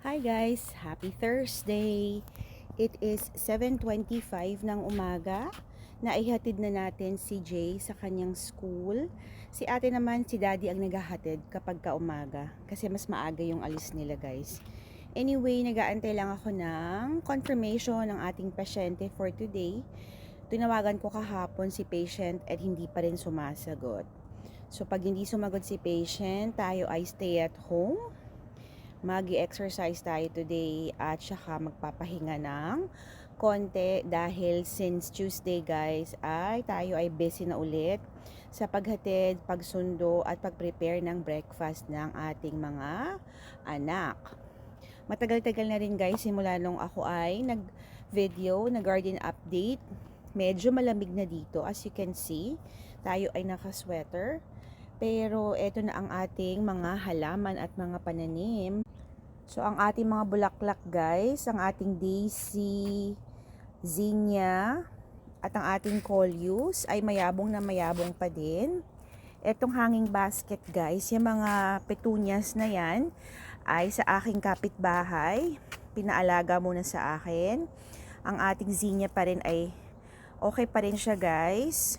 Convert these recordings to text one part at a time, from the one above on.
Hi guys! Happy Thursday! It is 7.25 ng umaga na ihatid na natin si Jay sa kanyang school. Si ate naman, si daddy ang naghahatid kapag ka umaga kasi mas maaga yung alis nila guys. Anyway, nagaantay lang ako ng confirmation ng ating pasyente for today. Tinawagan ko kahapon si patient at hindi pa rin sumasagot. So pag hindi sumagot si patient, tayo ay stay at home mag-exercise tayo today at saka magpapahinga ng konti dahil since Tuesday guys ay tayo ay busy na ulit sa paghatid, pagsundo at pag-prepare ng breakfast ng ating mga anak. Matagal-tagal na rin guys simula nung ako ay nag-video, nag-garden update. Medyo malamig na dito as you can see. Tayo ay naka-sweater. Pero eto na ang ating mga halaman at mga pananim. So ang ating mga bulaklak guys, ang ating daisy, zinnia, at ang ating coleus ay mayabong na mayabong pa din. Etong hanging basket guys, yung mga petunias na yan ay sa aking kapitbahay. Pinaalaga muna sa akin. Ang ating zinnia pa rin ay okay pa rin siya guys.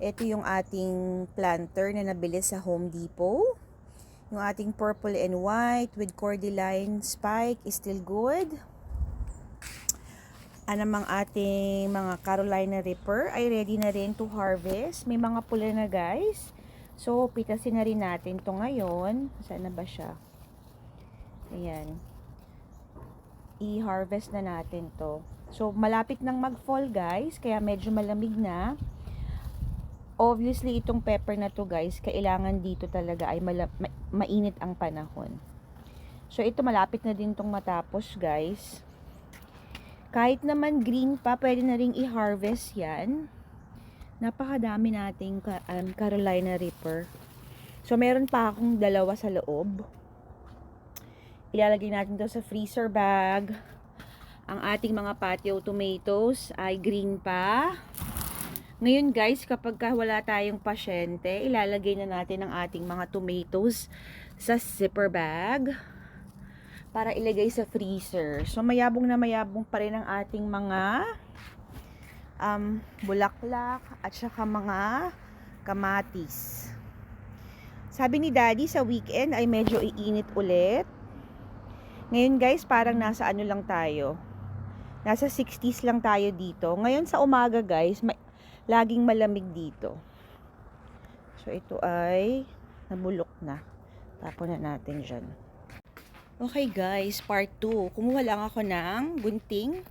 Ito yung ating planter na nabili sa Home Depot. Yung ating purple and white with cordyline spike is still good. Anamang ating mga Carolina Reaper ay ready na rin to harvest. May mga pula na guys. So, pitasin na rin natin to ngayon. Saan na ba siya? Ayan. I-harvest na natin to. So, malapit nang mag-fall guys. Kaya medyo malamig na obviously itong pepper na to guys, kailangan dito talaga ay mala- ma- mainit ang panahon. So ito malapit na din tong matapos guys. Kahit naman green pa, pwede na ring i-harvest yan. Napakadami nating um, Carolina Reaper. So meron pa akong dalawa sa loob. Ilalagay natin to sa freezer bag. Ang ating mga patio tomatoes ay green pa. Ngayon guys, kapag ka wala tayong pasyente, ilalagay na natin ang ating mga tomatoes sa zipper bag para ilagay sa freezer. So mayabong na mayabong pa rin ang ating mga um, bulaklak at saka mga kamatis. Sabi ni Daddy sa weekend ay medyo iinit ulit. Ngayon guys, parang nasa ano lang tayo. Nasa 60s lang tayo dito. Ngayon sa umaga guys, may, laging malamig dito. So, ito ay nabulok na. Tapon na natin dyan. Okay guys, part 2. Kumuha lang ako ng gunting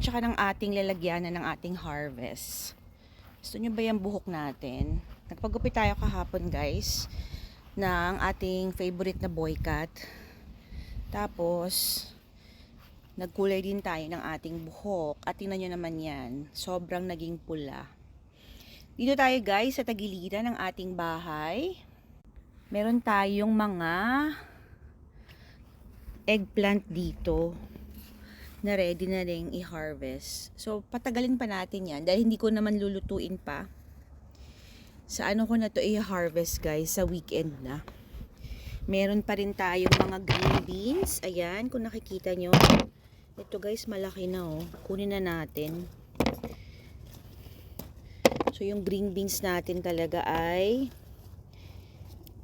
tsaka ng ating lalagyanan ng ating harvest. Gusto nyo ba yung buhok natin? Nagpagupit tayo kahapon guys ng ating favorite na boy cut. Tapos, nagkulay din tayo ng ating buhok. At tingnan nyo naman yan, sobrang naging pula. Dito tayo guys sa tagiliran ng ating bahay. Meron tayong mga eggplant dito na ready na rin i-harvest. So, patagalin pa natin yan dahil hindi ko naman lulutuin pa. Sa ano ko na to i-harvest guys, sa weekend na. Meron pa rin tayong mga green beans. Ayan, kung nakikita nyo. Ito guys, malaki na oh. Kunin na natin. So, yung green beans natin talaga ay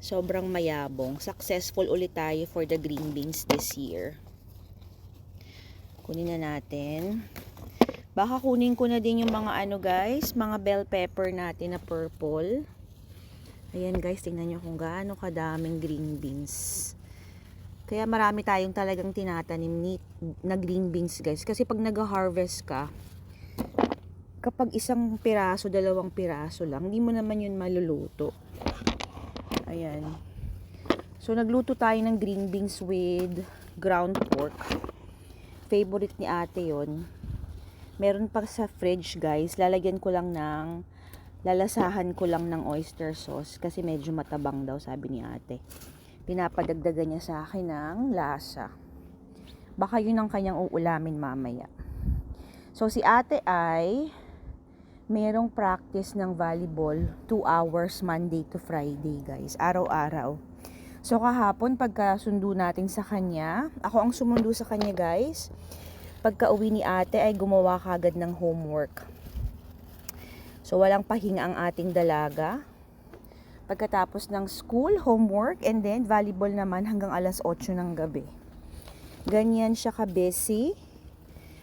sobrang mayabong. Successful ulit tayo for the green beans this year. Kunin na natin. Baka kunin ko na din yung mga ano guys, mga bell pepper natin na purple. Ayan guys, tingnan nyo kung gaano kadaming green beans. Kaya marami tayong talagang tinatanim ni, na green beans guys. Kasi pag nag-harvest ka, kapag isang piraso, dalawang piraso lang, hindi mo naman yun maluluto. Ayan. So, nagluto tayo ng green beans with ground pork. Favorite ni ate yon. Meron pa sa fridge guys. Lalagyan ko lang ng, lalasahan ko lang ng oyster sauce kasi medyo matabang daw sabi ni ate. Pinapadagdagan niya sa akin ng lasa. Baka yun ang kanyang uulamin mamaya. So, si ate ay merong practice ng volleyball 2 hours Monday to Friday guys araw-araw So kahapon pagka sundo natin sa kanya, ako ang sumundo sa kanya guys. Pagka uwi ni ate ay gumawa kagad ng homework. So walang pahinga ang ating dalaga. Pagkatapos ng school, homework, and then volleyball naman hanggang alas 8 ng gabi. Ganyan siya ka-busy.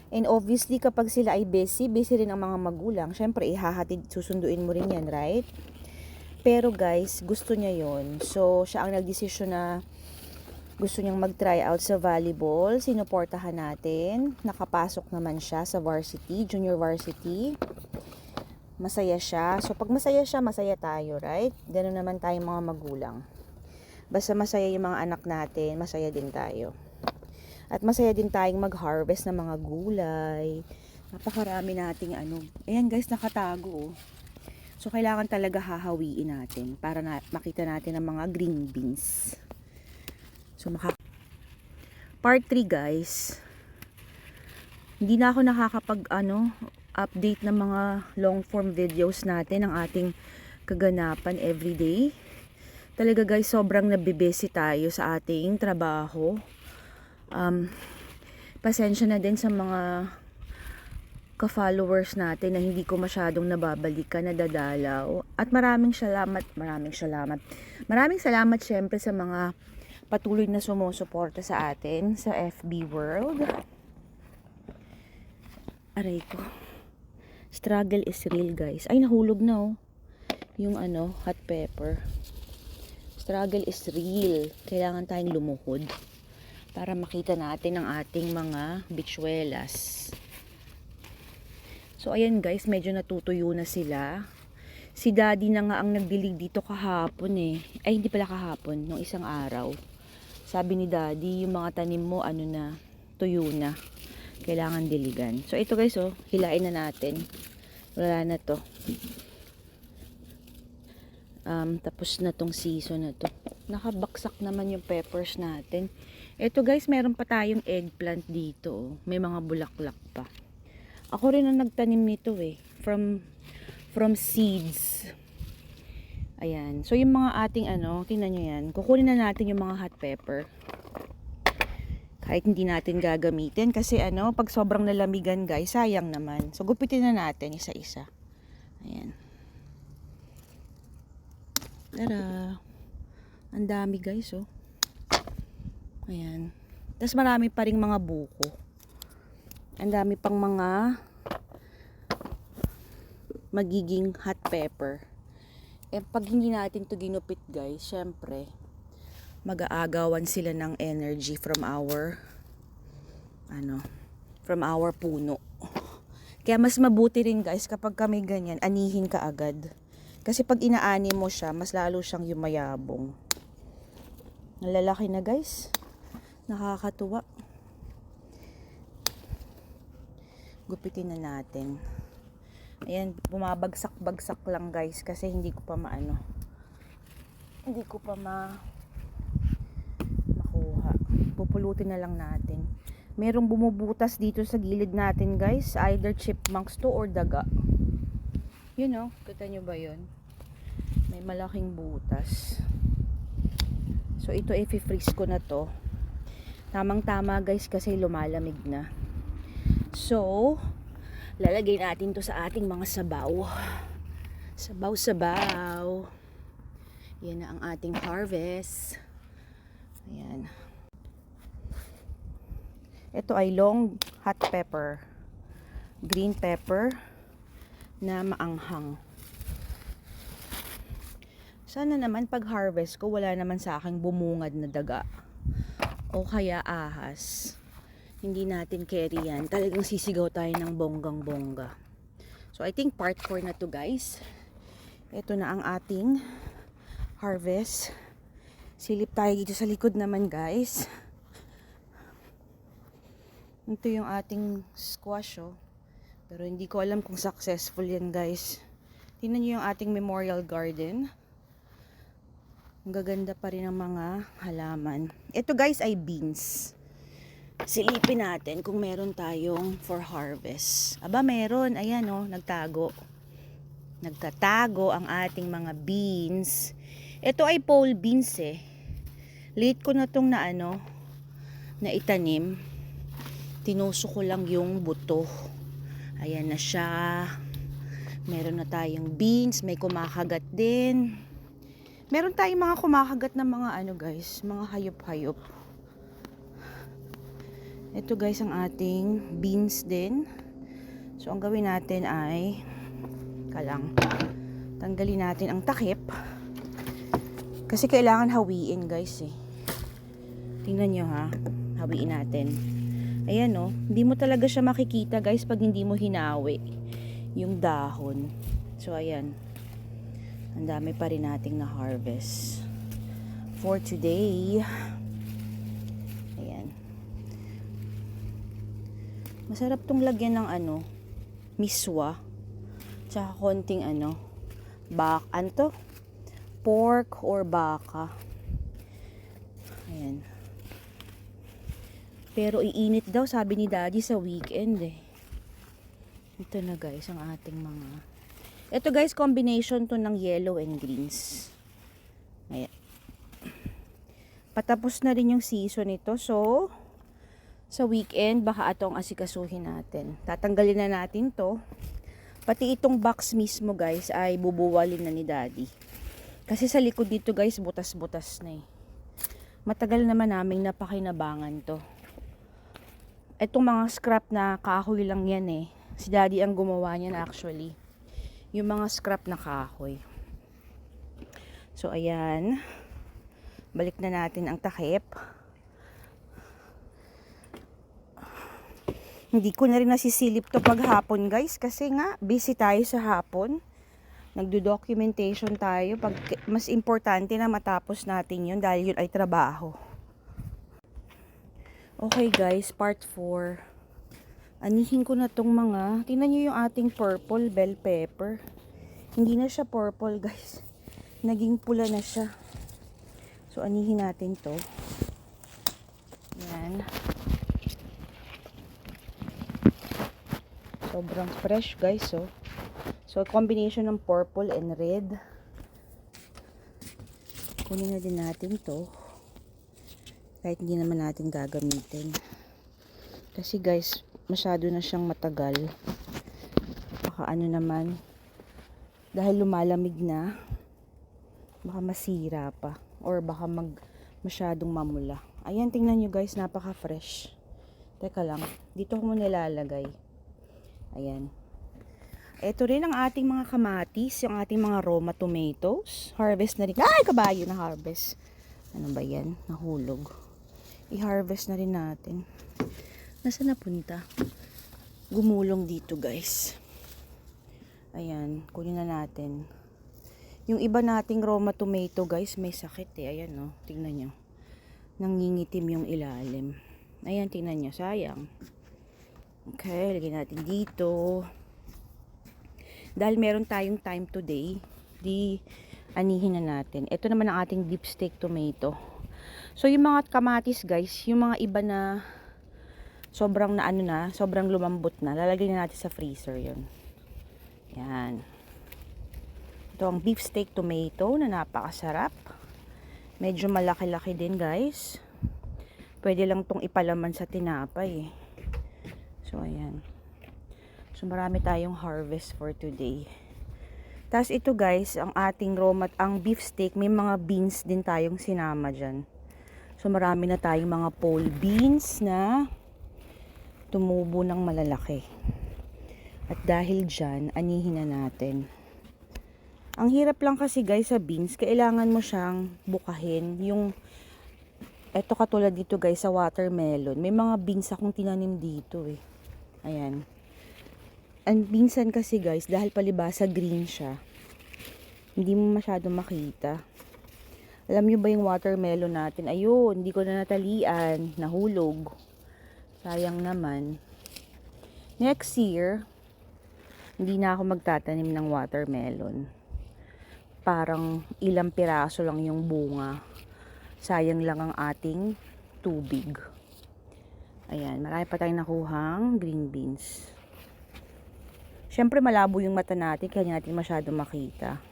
And obviously, kapag sila ay busy, busy rin ang mga magulang. Siyempre, ihahatid, susunduin mo rin yan, right? Pero guys, gusto niya yon So, siya ang nagdesisyon na gusto niyang mag-try out sa volleyball. Sinuportahan natin. Nakapasok naman siya sa varsity, junior varsity. Masaya siya. So, pag masaya siya, masaya tayo, right? Ganun naman tayong mga magulang. Basta masaya yung mga anak natin, masaya din tayo. At masaya din tayong mag-harvest ng mga gulay. Napakarami nating ano. Ayan guys, nakatago. oh. So, kailangan talaga hahawiin natin para na, makita natin ang mga green beans. So, maka... Part 3 guys. Hindi na ako nakakapag ano, update ng mga long form videos natin ng ating kaganapan everyday. Talaga guys, sobrang nabibesi tayo sa ating trabaho. Um, pasensya na din sa mga ka-followers natin na hindi ko masyadong nababalikan, nadadalaw. At maraming salamat, maraming salamat. Maraming salamat syempre sa mga patuloy na sumusuporta sa atin sa FB World. Aray ko. Struggle is real, guys. Ay, nahulog na, oh. Yung ano, hot pepper. Struggle is real. Kailangan tayong lumuhod para makita natin ang ating mga bichuelas. So, ayan guys, medyo natutuyo na sila. Si daddy na nga ang nagdilig dito kahapon eh. Ay, hindi pala kahapon, nung isang araw. Sabi ni daddy, yung mga tanim mo, ano na, tuyo na. Kailangan diligan. So, ito guys, oh, hilain na natin. Wala na to. Um, tapos na tong season na to. Nakabaksak naman yung peppers natin. Ito guys, meron pa tayong eggplant dito. May mga bulaklak pa. Ako rin ang nagtanim nito eh. From from seeds. Ayan. So yung mga ating ano, tingnan nyo yan. Kukunin na natin yung mga hot pepper. Kahit hindi natin gagamitin. Kasi ano, pag sobrang nalamigan guys, sayang naman. So gupitin na natin isa-isa. Ayan. Tara. Ang dami guys oh. Ayan. Tapos marami pa ring mga buko. Ang dami pang mga magiging hot pepper. Eh, pag hindi natin to ginupit guys, syempre, mag-aagawan sila ng energy from our, ano, from our puno. Kaya mas mabuti rin guys kapag kami ganyan, anihin ka agad. Kasi pag inaani mo siya, mas lalo siyang yumayabong. Nalalaki na guys. Nakakatuwa. Gupitin na natin. Ayan, bumabagsak-bagsak lang guys kasi hindi ko pa maano. Hindi ko pa ma makuha. Pupulutin na lang natin. Merong bumubutas dito sa gilid natin guys. Either chipmunks to or daga. Yun know, kita nyo ba yun? May malaking butas. So ito i-freeze ko na to. Tamang tama guys kasi lumalamig na. So, lalagay natin to sa ating mga sabaw. Sabaw-sabaw. Yan na ang ating harvest. Ayan. Ito ay long hot pepper. Green pepper na maanghang. Sana naman pag harvest ko wala naman sa aking bumungad na daga. O kaya ahas hindi natin carry yan. Talagang sisigaw tayo ng bonggang bongga. So, I think part 4 na to guys. Ito na ang ating harvest. Silip tayo dito sa likod naman guys. Ito yung ating squash oh. Pero hindi ko alam kung successful yan guys. Tingnan nyo yung ating memorial garden. Ang gaganda pa rin ang mga halaman. Ito guys ay beans silipin natin kung meron tayong for harvest. Aba, meron. Ayan, oh, nagtago. Nagtatago ang ating mga beans. Ito ay pole beans, eh. Late ko na tong na ano, na itanim. Tinuso ko lang yung buto. Ayan na siya. Meron na tayong beans, may kumakagat din. Meron tayong mga kumakagat na mga ano guys, mga hayop-hayop. Ito guys ang ating beans din. So ang gawin natin ay kalang tanggalin natin ang takip. Kasi kailangan hawiin guys eh. Tingnan nyo ha. Hawiin natin. Ayan oh. Hindi mo talaga siya makikita guys pag hindi mo hinawi yung dahon. So ayan. Ang dami pa rin nating na harvest. For today. Ayan. Masarap tong lagyan ng ano. Miswa. Tsaka konting ano. Bak. Ano to? Pork or baka. Ayan. Pero iinit daw sabi ni daddy sa weekend eh. Ito na guys ang ating mga ito guys, combination to ng yellow and greens. Ayan. Patapos na rin yung season nito. So, sa weekend, baka atong asikasuhin natin. Tatanggalin na natin to. Pati itong box mismo guys, ay bubuwalin na ni daddy. Kasi sa likod dito guys, butas-butas na eh. Matagal naman naming napakinabangan to. Itong mga scrap na kahoy lang yan eh. Si daddy ang gumawa niyan actually yung mga scrap na kahoy. So, ayan. Balik na natin ang takip. Hindi ko na rin nasisilip to paghapon guys kasi nga busy tayo sa hapon. Nagdo-documentation tayo. Pag, mas importante na matapos natin yun dahil yun ay trabaho. Okay guys, part 4 anihin ko na tong mga, tingnan nyo yung ating purple bell pepper. Hindi na siya purple guys. Naging pula na siya. So, anihin natin to. Yan. Sobrang fresh guys, so. So, combination ng purple and red. Kunin na din natin to. Kahit hindi naman natin gagamitin. Kasi guys, masyado na siyang matagal. Baka ano naman, dahil lumalamig na, baka masira pa. Or baka mag, masyadong mamula. Ayan, tingnan nyo guys, napaka-fresh. Teka lang, dito ko muna nilalagay. Ayan. Ito rin ang ating mga kamatis, yung ating mga Roma tomatoes. Harvest na rin. Ay, kabayo na harvest. Ano ba yan? Nahulog. I-harvest na rin natin. Nasaan napunta? Gumulong dito guys. Ayan, kunin na natin. Yung iba nating Roma tomato guys, may sakit eh. Ayan no, tingnan nyo. Nangingitim yung ilalim. Ayan, tingnan nyo, sayang. Okay, lagyan natin dito. Dahil meron tayong time today, di anihin na natin. Ito naman ang ating deep tomato. So, yung mga kamatis guys, yung mga iba na sobrang na ano na, sobrang lumambot na, lalagay na natin sa freezer yon Yan. Ito ang beef steak tomato na napakasarap. Medyo malaki-laki din guys. Pwede lang tong ipalaman sa tinapay eh. So, ayan. So, marami tayong harvest for today. Tapos ito guys, ang ating raw mat, ang beef steak, may mga beans din tayong sinama dyan. So, marami na tayong mga pole beans na tumubo ng malalaki. At dahil dyan, anihin na natin. Ang hirap lang kasi guys sa beans, kailangan mo siyang bukahin. Yung, eto katulad dito guys sa watermelon. May mga beans akong tinanim dito eh. Ayan. Ang minsan kasi guys, dahil palibasa green siya, hindi mo masyado makita. Alam nyo ba yung watermelon natin? Ayun, hindi ko na natalian. Nahulog. Sayang naman. Next year, hindi na ako magtatanim ng watermelon. Parang ilang piraso lang yung bunga. Sayang lang ang ating tubig. Ayan, marami pa tayong nakuhang green beans. Siyempre malabo yung mata natin kaya natin masyado makita.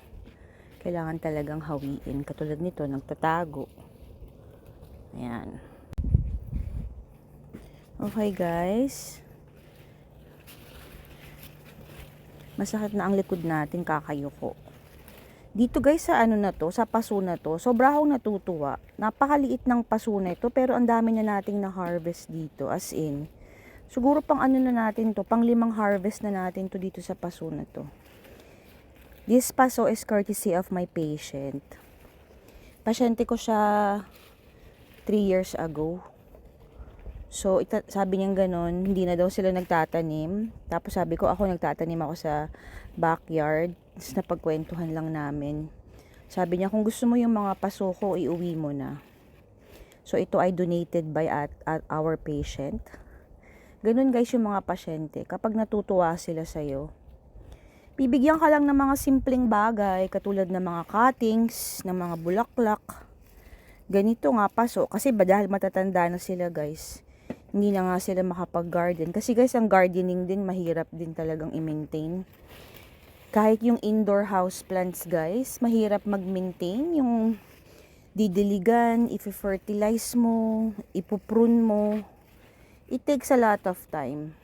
Kailangan talagang hawiin. Katulad nito, nagtatago. Ayan. Okay guys. Masakit na ang likod natin kakayuko. Dito guys sa ano na to, sa paso na to, sobra akong natutuwa. Napakaliit ng paso na ito pero ang dami na nating na-harvest dito as in. Siguro pang ano na natin to, pang limang harvest na natin to dito sa paso na to. This paso is courtesy of my patient. Pasyente ko siya 3 years ago. So, ita- sabi niya ganon, hindi na daw sila nagtatanim. Tapos sabi ko, ako nagtatanim ako sa backyard. Tapos napagkwentuhan lang namin. Sabi niya, kung gusto mo yung mga paso ko, iuwi mo na. So, ito ay donated by at, at our patient. Ganun guys yung mga pasyente. Kapag natutuwa sila sa'yo, bibigyan ka lang ng mga simpleng bagay, katulad ng mga cuttings, ng mga bulaklak. Ganito nga paso, kasi dahil matatanda na sila guys, hindi na nga sila makapag-garden. Kasi guys, ang gardening din, mahirap din talagang i-maintain. Kahit yung indoor house plants guys, mahirap mag-maintain. Yung didiligan, ife-fertilize mo, ipuprune mo. It takes a lot of time.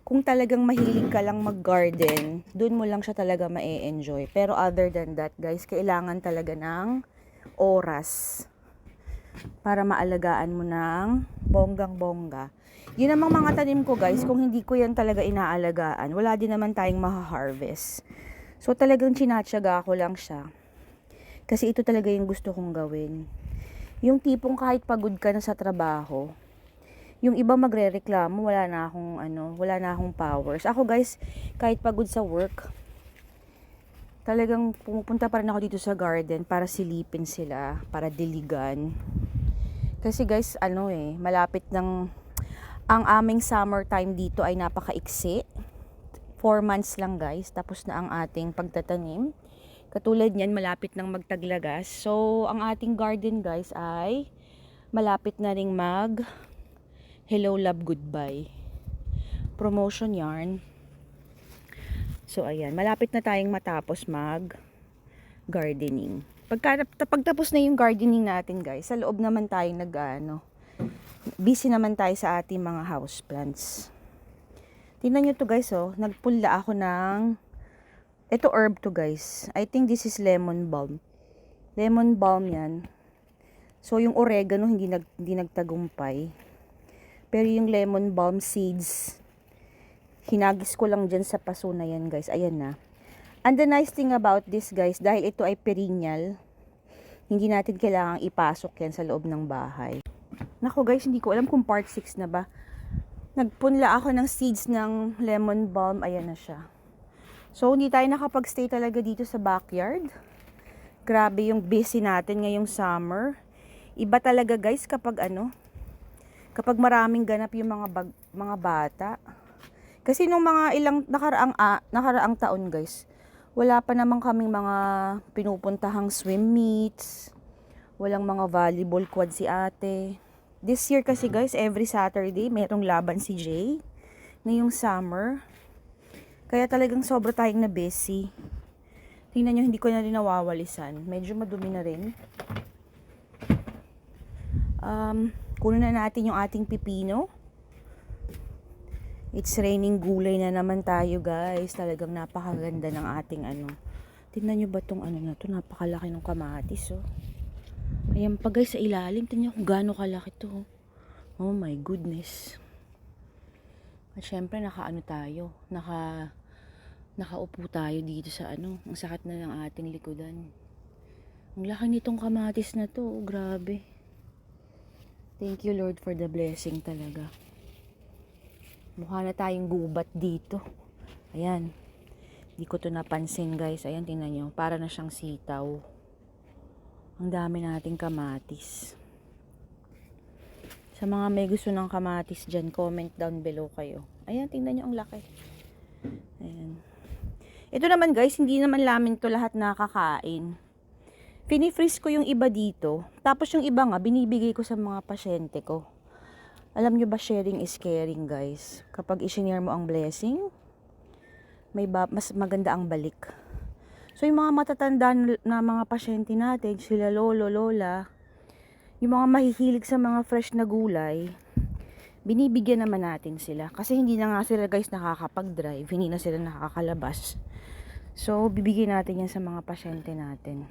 Kung talagang mahilig ka lang mag-garden, dun mo lang siya talaga ma-enjoy. Pero other than that guys, kailangan talaga ng oras para maalagaan mo ng bonggang-bongga. Yun namang mga tanim ko guys, kung hindi ko yan talaga inaalagaan, wala din naman tayong maha-harvest. So talagang chinatsaga ko lang siya. Kasi ito talaga yung gusto kong gawin. Yung tipong kahit pagod ka na sa trabaho, yung iba magrereklamo, wala na akong ano, wala na akong powers. Ako guys, kahit pagod sa work, talagang pumupunta pa rin ako dito sa garden para silipin sila, para diligan. Kasi guys, ano eh, malapit ng ang aming summertime dito ay napakaiksi. 4 months lang guys, tapos na ang ating pagtatanim. Katulad niyan, malapit ng magtaglagas. So, ang ating garden guys ay malapit na ring mag Hello Love Goodbye. Promotion yarn. So, ayan. Malapit na tayong matapos mag gardening. Pagka, pagtapos na yung gardening natin, guys, sa loob naman tayo nag, ano, busy naman tayo sa ating mga house plants. Tingnan nyo to guys, oh. Nagpula ako ng, ito herb to guys. I think this is lemon balm. Lemon balm yan. So, yung oregano, hindi, nag, hindi nagtagumpay. Pero yung lemon balm seeds, hinagis ko lang dyan sa paso na yan guys. Ayan na. And the nice thing about this guys, dahil ito ay perennial, hindi natin kailangang ipasok yan sa loob ng bahay. Nako guys, hindi ko alam kung part 6 na ba. Nagpunla ako ng seeds ng lemon balm. Ayan na siya. So, hindi tayo nakapag-stay talaga dito sa backyard. Grabe yung busy natin ngayong summer. Iba talaga guys kapag ano, kapag maraming ganap yung mga bag, mga bata. Kasi nung mga ilang nakaraang ah, nakaraang taon guys, wala pa naman kaming mga pinupuntahang swim meets. Walang mga volleyball quad si ate. This year kasi guys, every Saturday merong laban si Jay. Ngayong summer. Kaya talagang sobra tayong na busy. Tingnan nyo, hindi ko na rin nawawalisan. Medyo madumi na rin. Um, kunin na natin yung ating pipino. It's raining gulay na naman tayo guys. Talagang napakaganda ng ating ano. Tingnan nyo ba tong ano na to? Napakalaki ng kamatis oh. Ayan pa guys sa ilalim. Tingnan kung gaano kalaki to. Oh my goodness. At syempre nakaano tayo. Naka nakaupo tayo dito sa ano. Ang sakit na ng ating likodan. Ang laki nitong kamatis na to. Oh, grabe. Thank you Lord for the blessing talaga. Mukha na tayong gubat dito. Ayan. Hindi ko to napansin guys. Ayan, tingnan nyo. Para na siyang sitaw. Ang dami nating kamatis. Sa mga may gusto ng kamatis dyan, comment down below kayo. Ayan, tingnan nyo ang laki. Ayan. Ito naman guys, hindi naman lamin to lahat nakakain. Pinifreeze ko yung iba dito. Tapos yung iba nga, binibigay ko sa mga pasyente ko. Alam nyo ba, sharing is caring, guys. Kapag isinare mo ang blessing, may ba- mas maganda ang balik. So, yung mga matatanda na, mga pasyente natin, sila lolo, lola, yung mga mahihilig sa mga fresh na gulay, binibigyan naman natin sila. Kasi hindi na nga sila guys nakakapag-drive, hindi na sila nakakalabas. So, bibigyan natin yan sa mga pasyente natin.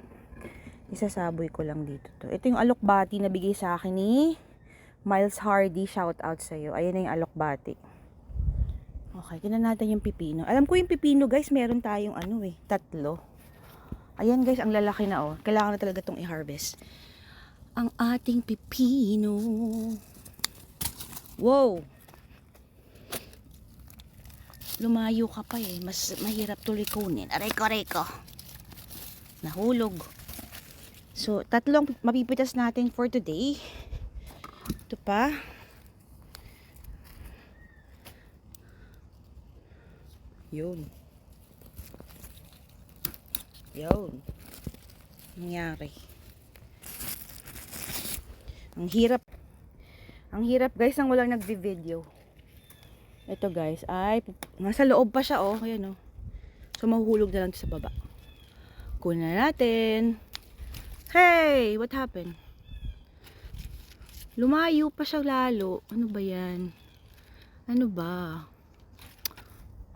Isasaboy ko lang dito to. Ito yung alokbati na bigay sa akin ni Miles Hardy. Shout out sa iyo. Ayan na yung alokbati. Okay, tinan natin yung pipino. Alam ko yung pipino guys, meron tayong ano eh, tatlo. Ayan guys, ang lalaki na oh. Kailangan na talaga itong i-harvest. Ang ating pipino. Wow! Lumayo ka pa eh. Mas mahirap tuloy kunin. Aray ko, aray ko. Nahulog. So, tatlong mapipitas natin for today. Ito pa. Yun. Yun. Nangyari. Ang hirap. Ang hirap guys nang walang nagvi-video. Ito guys, ay nasa loob pa siya oh, ayan oh. So mahuhulog na lang sa baba. Kunin na natin. Hey, what happened? Lumayo pa siya lalo. Ano ba 'yan? Ano ba?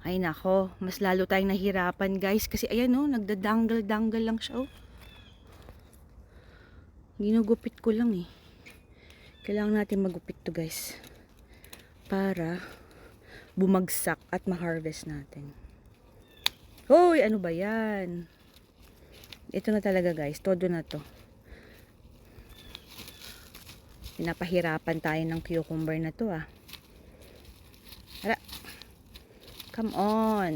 Ay nako, mas lalo tayong nahirapan guys kasi ayan oh, nagdadanggal-danggal lang siya oh. Ginugupit ko lang eh. Kailangan natin magupit to guys. Para bumagsak at ma-harvest natin. Hoy, ano ba yan? Ito na talaga guys, todo na to. Pinapahirapan tayo ng cucumber na to ah. Hala. Come on.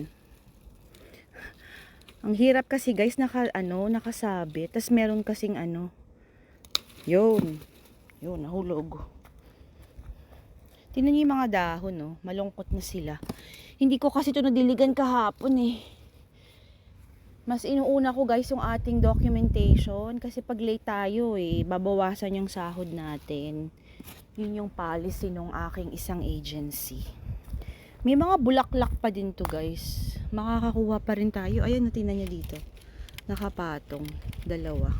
Ang hirap kasi guys, naka, ano, nakasabit. Tapos meron kasing ano. Yun. Yun, nahulog. Tingnan yung mga dahon, no? Malungkot na sila. Hindi ko kasi ito nadiligan kahapon, eh. Mas inuuna ko, guys, yung ating documentation. Kasi pag late tayo, eh, babawasan yung sahod natin. Yun yung policy ng aking isang agency. May mga bulaklak pa din to, guys. Makakakuha pa rin tayo. Ayan, natingnan niya dito. Nakapatong. Dalawa.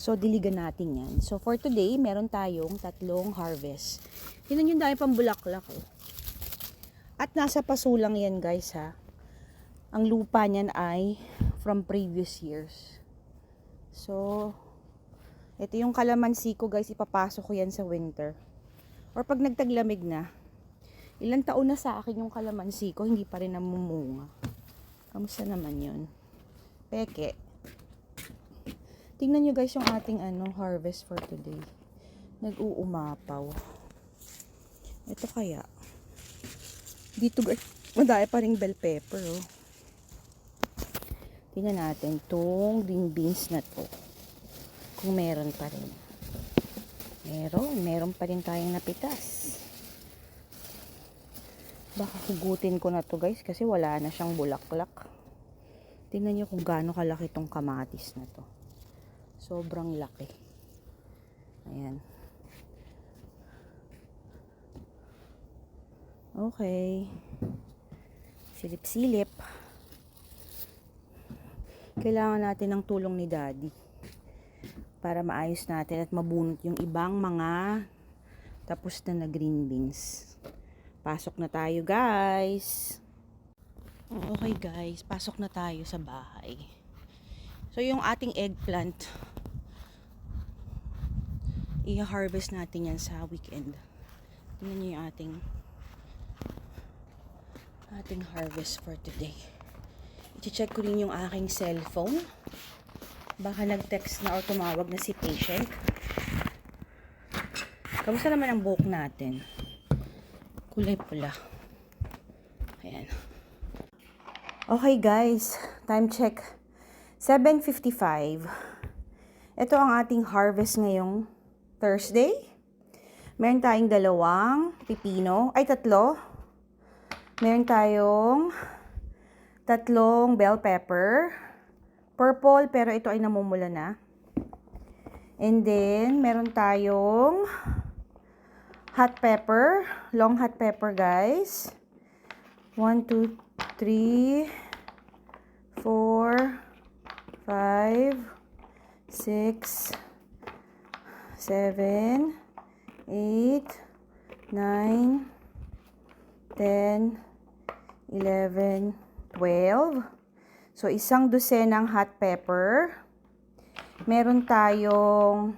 So, diligan natin yan. So, for today, meron tayong tatlong harvest. Tingnan yung dahil pang bulaklak. Oh. At nasa pasulang yan, guys, ha. Ang lupa niyan ay from previous years. So, ito yung kalamansi ko, guys. Ipapasok ko yan sa winter. Or pag nagtaglamig na, ilang taon na sa akin yung kalamansi ko, hindi pa rin namumunga. Kamusta naman yun? Peke. Tingnan nyo guys yung ating ano, harvest for today. Nag-uumapaw. Ito kaya. Dito guys, madaya pa ring bell pepper oh. Tingnan natin tong green beans na to. Kung meron pa rin. Meron, meron pa rin tayong napitas. Baka hugutin ko na to guys kasi wala na siyang bulaklak. Tingnan nyo kung gaano kalaki tong kamatis na to. Sobrang laki. Ayan. Okay. Silip-silip. Kailangan natin ng tulong ni Daddy para maayos natin at mabunot yung ibang mga tapos na na green beans. Pasok na tayo, guys. Okay, guys. Pasok na tayo sa bahay. So, yung ating eggplant, i-harvest natin yan sa weekend. Tingnan nyo yung ating ating harvest for today. I-check ko rin yung aking cellphone. Baka nag-text na o tumawag na si patient. Kamusta naman ang buhok natin? Kulay pula. Ayan. Okay guys, time check. 7.55. Ito ang ating harvest ngayong Thursday. Meron tayong dalawang pipino, ay tatlo. Meron tayong tatlong bell pepper. Purple, pero ito ay namumula na. And then, meron tayong hot pepper. Long hot pepper, guys. 1, 2, 3, 4, 5, six, seven, eight, nine, ten, eleven, twelve. So, isang dosenang hot pepper. Meron tayong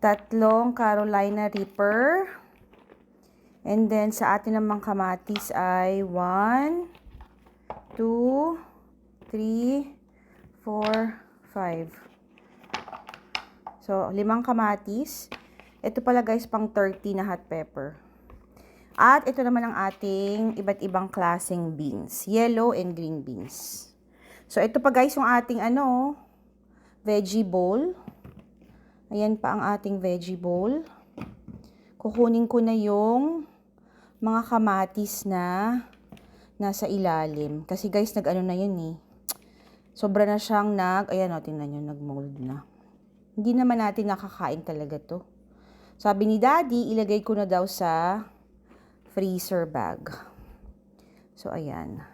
tatlong Carolina Reaper. And then, sa atin namang kamatis ay 1, 2, 3, 4, 5. So, limang kamatis. Ito pala guys, pang 30 na hot pepper. At ito naman ang ating iba't ibang klaseng beans. Yellow and green beans. So, ito pa guys yung ating ano, veggie bowl. Ayan pa ang ating veggie bowl. Kukunin ko na yung mga kamatis na nasa ilalim. Kasi guys, nag-ano na yun eh. Sobra na siyang nag, ayan o, tingnan nyo, nag-mold na. Hindi naman natin nakakain talaga to. Sabi ni daddy, ilagay ko na daw sa freezer bag. So, ayan.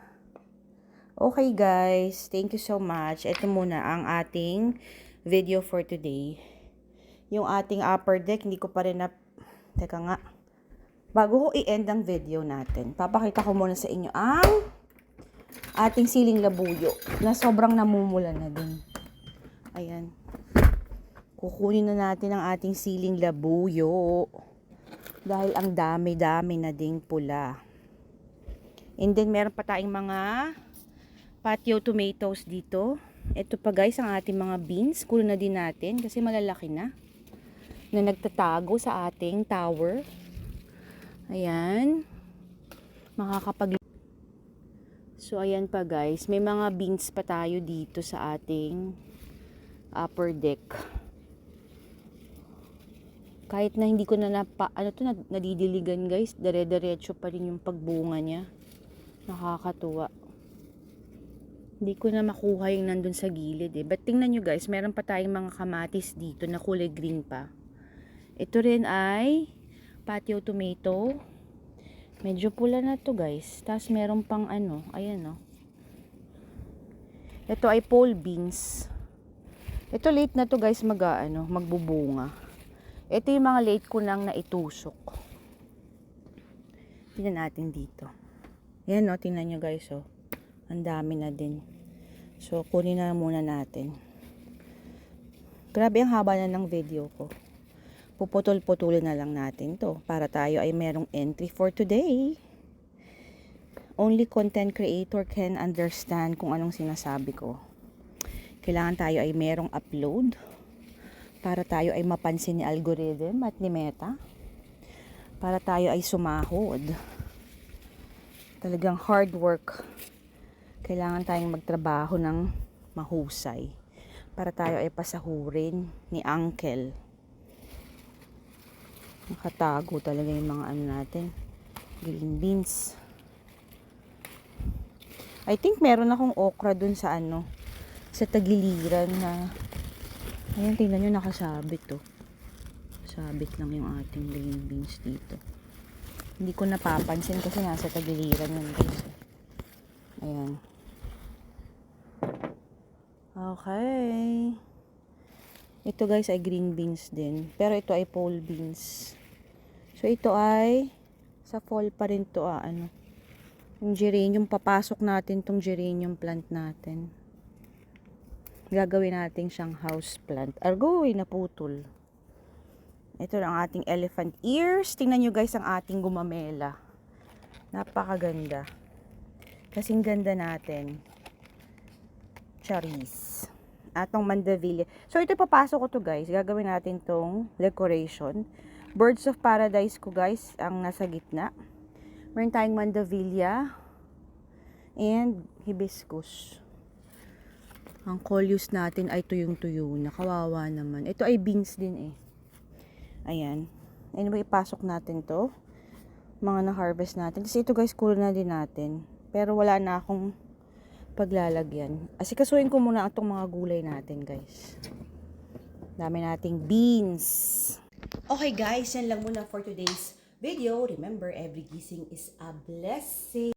Okay guys, thank you so much. Ito muna ang ating video for today. Yung ating upper deck, hindi ko pa rin na... Teka nga. Bago ko i-end ang video natin, papakita ko muna sa inyo ang ating siling labuyo na sobrang namumula na din. Ayan. Kukunin na natin ang ating siling labuyo. Dahil ang dami-dami na ding pula. And then, meron pa tayong mga patio tomatoes dito. Ito pa guys, ang ating mga beans. Kulo na din natin kasi malalaki na. Na nagtatago sa ating tower. Ayan. Makakapag... So, ayan pa guys. May mga beans pa tayo dito sa ating upper deck. Kahit na hindi ko na napa, ano to, nad- nadidiligan guys, dare-diretso pa rin yung pagbunga niya. Nakakatuwa. Hindi ko na makuha yung nandun sa gilid eh. But tingnan nyo guys, meron pa tayong mga kamatis dito na kulay green pa. Ito rin ay patio tomato. Medyo pula na to guys. Tapos meron pang ano, ayan oh. Ito ay pole beans. Ito late na to guys mag ano, magbubunga. Ito yung mga late ko nang naitusok. Tingnan natin dito. Yan o, tingnan nyo guys o. Ang dami na din. So, kunin na muna natin. Grabe ang haba na ng video ko. Puputol-putulin na lang natin to para tayo ay merong entry for today. Only content creator can understand kung anong sinasabi ko. Kailangan tayo ay merong upload para tayo ay mapansin ni algorithm at ni Meta. Para tayo ay sumahod. Talagang hard work. Kailangan tayong magtrabaho ng mahusay para tayo ay pasahurin ni Uncle. Nakatago talaga yung mga ano natin. Green beans. I think meron akong okra dun sa ano, sa tagiliran na Ayan, tingnan nyo, nakasabit to. Sabit lang yung ating green beans dito. Hindi ko napapansin kasi nasa tagiliran yun guys. Ayan. Okay. Ito guys ay green beans din. Pero ito ay pole beans. So ito ay sa fall pa rin to ah, ano. Yung geranium, papasok natin tong geranium plant natin gagawin natin siyang house plant. Argoy, naputol. Ito ang ating elephant ears. Tingnan nyo guys ang ating gumamela. Napakaganda. Kasing ganda natin. Charis. Atong mandevilla. So ito papasok ko to guys. Gagawin natin tong decoration. Birds of Paradise ko guys ang nasa gitna. Meron tayong mandevilla and hibiscus. Ang coleus natin ay tuyong-tuyo na. Kawawa naman. Ito ay beans din eh. Ayan. Anyway, ipasok natin to. Mga na-harvest natin. Kasi ito guys, cool na din natin. Pero wala na akong paglalagyan. Asikasuhin ko muna itong mga gulay natin guys. Dami nating beans. Okay guys, yan lang muna for today's video. Remember, every gising is a blessing.